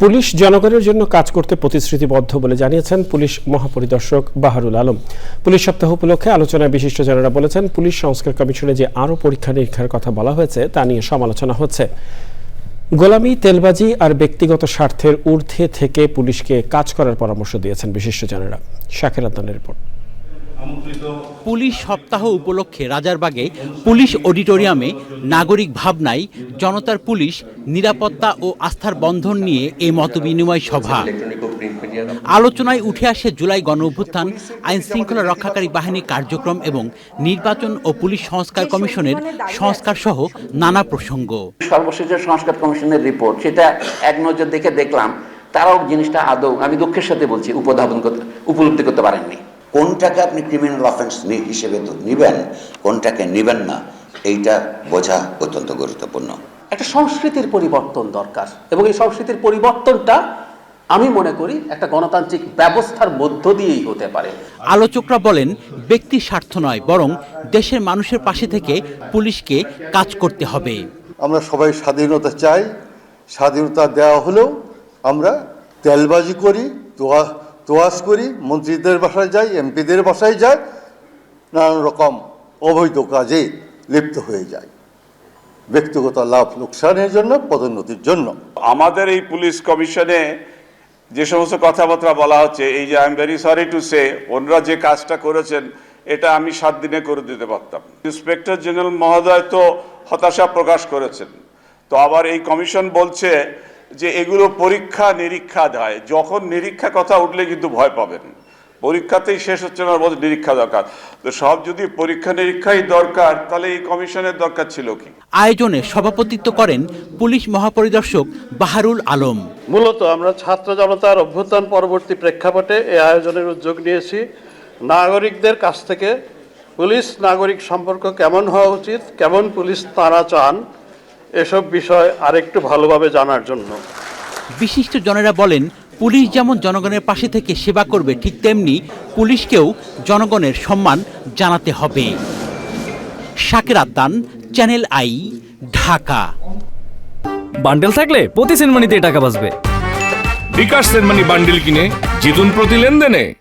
Police জনগণের জন্য কাজ করতে প্রতিশ্রুতিবদ্ধ বলে জানিয়েছেন পুলিশ মহাপরিদর্শক বাহারুল আলম। পুলিশ সপ্তাহ উপলক্ষে আলোচনায় বিশিষ্টজনেরা বলেছেন, পুলিশ সংস্কার কমিশনে যে আরও পরীক্ষা নিরীক্ষার কথা বলা হয়েছে, তা নিয়ে সমালোচনা হচ্ছে। গোলামি, তেলবাজি আর ব্যক্তিগত স্বার্থের ঊর্ধ্বে থেকে পুলিশকে কাজ করার পরামর্শ দিয়েছেন বিশিষ্টজনেরা। শাকের আদানের রিপোর্ট। পুলিশ সপ্তাহ উপলক্ষে রাজারবাগে পুলিশ অডিটোরিয়ামে নাগরিক ভাবনায় জনতার পুলিশ নিরাপত্তা ও আস্থার বন্ধন নিয়ে এই মতবিনিময় সভা। আলোচনায় উঠে আসে জুলাই গণ অভ্যুত্থান আইন শৃঙ্খলা রক্ষাকারী বাহিনী কার্যক্রম এবং নির্বাচন ও পুলিশ সংস্কার কমিশনের সংস্কার সহ নানা প্রসঙ্গ। সর্বশেষ সংস্কার কমিশনের রিপোর্ট সেটা এক নজর দেখে দেখলাম তারাও জিনিসটা আদৌ আমি দুঃখের সাথে বলছি উপধাবন করতে উপলব্ধি করতে পারেননি। কোনটাকে আপনি ক্রিমিনাল অফেন্স হিসেবে তো নিবেন কোনটাকে নিবেন না এইটা বোঝা অত্যন্ত গুরুত্বপূর্ণ। একটা সংস্কৃতির পরিবর্তন দরকার এবং এই সংস্কৃতির পরিবর্তনটা আমি মনে করি একটা গণতান্ত্রিক ব্যবস্থার মধ্য দিয়েই হতে পারে। আলোচকরা বলেন ব্যক্তি স্বার্থ নয় বরং দেশের মানুষের পাশে থেকে পুলিশকে কাজ করতে হবে। আমরা সবাই স্বাধীনতা চাই স্বাধীনতা দেওয়া হলেও আমরা তেলবাজি করি তোয়া তোয়াজ করি, মন্ত্রীদের বাসায় যাই, এমপিদের বাসায় যাই, নানান রকম অবৈধ কাজে লিপ্ত হয়ে যায় ব্যক্তিগত লাভ লোকসানের জন্য, পদোন্নতির জন্য। আমাদের এই পুলিশ কমিশনে যে সমস্ত কথাবার্তা বলা হচ্ছে, এই যে I am very sorry to say ওনারা যে কাজটা করেছেন, এটা আমি সাত দিনে করে দিতে পারতাম। ইন্সপেক্টর জেনারেল মহোদয় তো হতাশা প্রকাশ করেছেন। তো আবার এই কমিশন বলছে যে এগুলো পরীক্ষা নিরীক্ষা দেয়। যখন নিরীক্ষা কথা উঠলে কিন্তু ভয় পাবেন। পরীক্ষাতেই শেষ হচ্ছে না বলছে নিরীক্ষা দরকার। তো সব যদি পরীক্ষা নিরীক্ষাই দরকার তাহলে এই কমিশনের দরকার ছিল কি? আয়োজনে সভাপতিত্ব করেন পুলিশ মহাপরিদর্শক বাহারুল আলম। মূলত আমরা ছাত্র জনতার অভ্যুত্থান পরবর্তী প্রেক্ষাপটে এই আয়োজনের উদ্যোগ নিয়েছি। নাগরিকদের কাছ থেকে পুলিশ নাগরিক সম্পর্ক কেমন হওয়া উচিত কেমন পুলিশ তারা চান এসব বিষয় আরেকটু ভালোভাবে জানার জন্য। বিশিষ্ট জনেরা বলেন পুলিশ যেমন জনগণের পাশে থেকে সেবা করবে ঠিক তেমনি পুলিশকেও জনগণের সম্মান জানাতে হবে। শাকের আদান চ্যানেল আই ঢাকা। বান্ডেল থাকলে প্রতি সেনমানিতে টাকা বাঁচবে। বিকাশ সেনমানি বান্ডেল কিনে জিতুন প্রতি লেনদেনে।